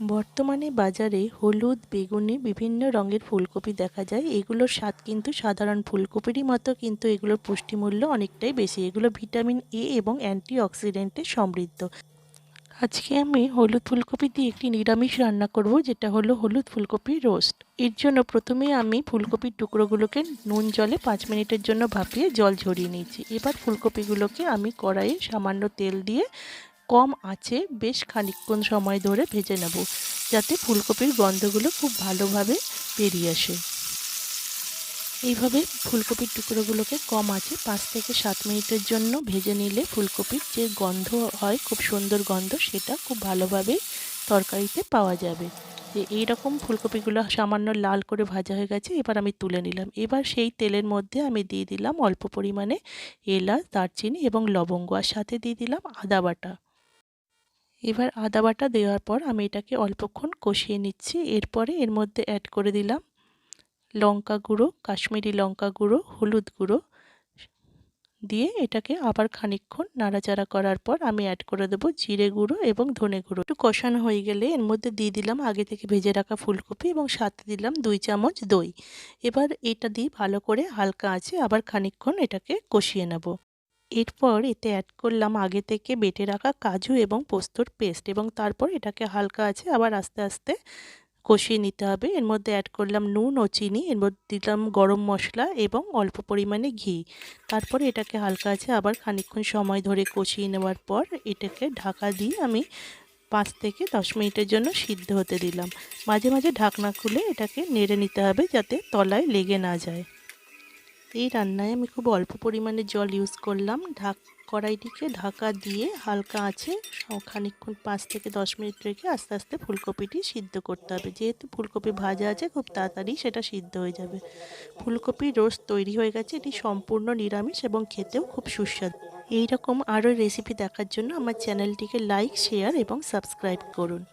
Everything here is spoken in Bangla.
বর্তমানে বাজারে হলুদ, বেগুনি, বিভিন্ন রঙের ফুলকপি দেখা যায়। এগুলোর স্বাদ কিন্তু সাধারণ ফুলকপিরই মতো, কিন্তু এগুলোর পুষ্টিমূল্য অনেকটাই বেশি। এগুলো ভিটামিন এ এবং অ্যান্টি অক্সিডেন্টে সমৃদ্ধ। আজকে আমি হলুদ ফুলকপি দিয়ে একটি নিরামিষ রান্না করব, যেটা হলো হলুদ ফুলকপি রোস্ট। এর জন্য প্রথমে আমি ফুলকপির টুকরোগুলোকে নুন জলে পাঁচ মিনিটের জন্য ভাপিয়ে জল ঝরিয়ে নিয়েছি। এবার ফুলকপিগুলোকে আমি কড়াইয়ে সামান্য তেল দিয়ে কম আছে, বেশ খানিকক্ষণ সময় ধরে ভেজে নেব, যাতে ফুলকপির গন্ধগুলো খুব ভালোভাবে বেরিয়ে আসে। এইভাবে ফুলকপির টুকরোগুলোকে কম আছে, পাঁচ থেকে সাত মিনিটের জন্য ভেজে নিলে ফুলকপির যে গন্ধ হয়, খুব সুন্দর গন্ধ, সেটা খুব ভালোভাবে তরকারিতে পাওয়া যাবে। যে এইরকম ফুলকপিগুলো সামান্য লাল করে ভাজা হয়ে গেছে, এবার আমি তুলে নিলাম। এবার সেই তেলের মধ্যে আমি দিয়ে দিলাম অল্প পরিমাণে এলাচ, দারচিনি এবং লবঙ্গ, আর সাথে দিয়ে দিলাম আদা বাটা। এবার আদা বাটা দেওয়ার পর আমি এটাকে অল্পক্ষণ কষিয়ে নিচ্ছি। এরপরে এর মধ্যে অ্যাড করে দিলাম লঙ্কা গুঁড়ো, কাশ্মীরি লঙ্কা গুঁড়ো, হলুদ গুঁড়ো দিয়ে এটাকে আবার খানিকক্ষণ নাড়াচাড়া করার পর আমি অ্যাড করে দেবো জিরে গুঁড়ো এবং ধনে গুঁড়ো। একটু কষানো হয়ে গেলে এর মধ্যে দিয়ে দিলাম আগে থেকে ভেজে রাখা ফুলকপি এবং সাথে দিলাম দুই চামচ দই। এবার এটা দিয়ে ভালো করে হালকা আছে আবার খানিকক্ষণ এটাকে কষিয়ে নেব। এরপর এতে অ্যাড করলাম আগে থেকে বেটে রাখা কাজু এবং পোস্তর পেস্ট এবং তারপর এটাকে হালকা আছে আবার আস্তে আস্তে কষিয়ে নিতে হবে। এর মধ্যে অ্যাড করলাম নুন ও চিনি, এর মধ্যে দিলাম গরম মশলা এবং অল্প পরিমাণে ঘি। তারপরে এটাকে হালকা আছে আবার খানিকক্ষণ সময় ধরে কষিয়ে নেওয়ার পর এটাকে ঢাকা দিয়ে আমি পাঁচ থেকে দশ মিনিটের জন্য সিদ্ধ হতে দিলাম। মাঝে মাঝে ঢাকনা খুলে এটাকে নেড়ে নিতে হবে যাতে তলায় লেগে না যায়। এই রান্নায় আমি খুব অল্প পরিমাণে জল ইউজ করলাম। ঢাক কড়াইটিকে ঢাকা দিয়ে হালকা আছে খানিকক্ষণ পাঁচ থেকে দশ মিনিট রেখে আস্তে আস্তে ফুলকপিটি সিদ্ধ করতে হবে। যেহেতু ফুলকপি ভাজা আছে, খুব তাড়াতাড়ি সেটা সিদ্ধ হয়ে যাবে। ফুলকপির রোস্ট তৈরি হয়ে গেছে, এটি সম্পূর্ণ নিরামিষ এবং খেতেও খুব সুস্বাদু। এই রকম আরও রেসিপি দেখার জন্য আমার চ্যানেলটিকে লাইক শেয়ার এবং সাবস্ক্রাইব করুন।